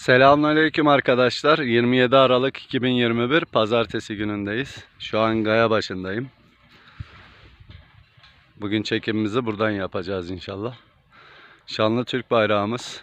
Selamünaleyküm arkadaşlar. 27 Aralık 2021 Pazartesi günündeyiz. Şu an Gaya başındayım. Bugün çekimimizi buradan yapacağız inşallah. Şanlı Türk bayrağımız.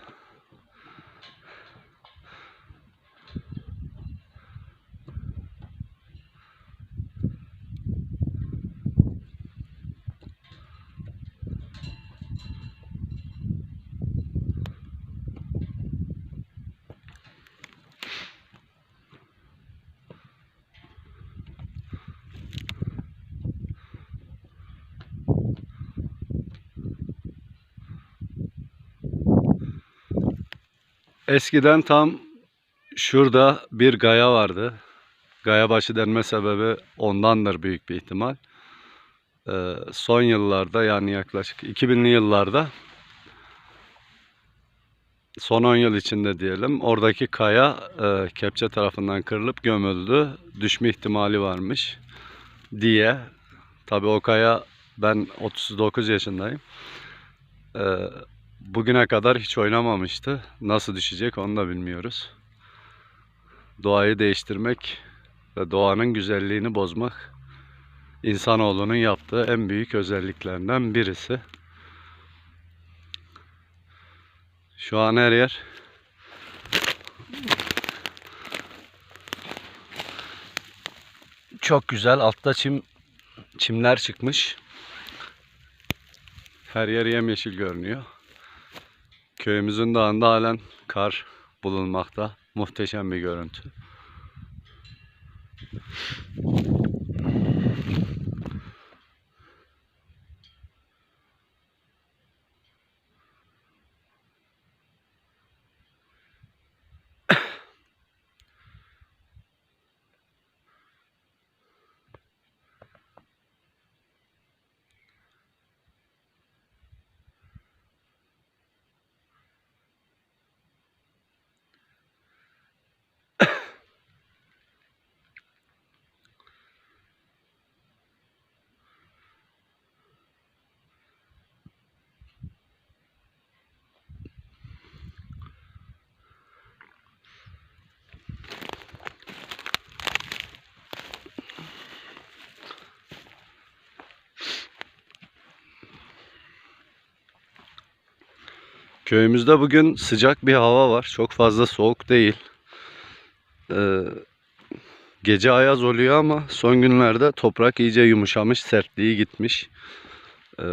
Eskiden tam şurada bir gaya vardı. Gaya başı denme sebebi ondandır büyük bir ihtimal. Ee, son yıllarda yani yaklaşık 2000'li yıllarda son 10 yıl içinde diyelim oradaki kaya e, kepçe tarafından kırılıp gömüldü. Düşme ihtimali varmış diye. Tabii o kaya ben 39 yaşındayım. Ee, bugüne kadar hiç oynamamıştı. Nasıl düşecek onu da bilmiyoruz. Doğayı değiştirmek ve doğanın güzelliğini bozmak insanoğlunun yaptığı en büyük özelliklerinden birisi. Şu an her yer çok güzel. Altta çim çimler çıkmış. Her yer yemyeşil görünüyor. Köyümüzün dağında halen kar bulunmakta. Muhteşem bir görüntü. Köyümüzde bugün sıcak bir hava var. Çok fazla soğuk değil. Ee, gece ayaz oluyor ama son günlerde toprak iyice yumuşamış, sertliği gitmiş. Ee,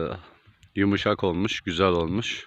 yumuşak olmuş, güzel olmuş.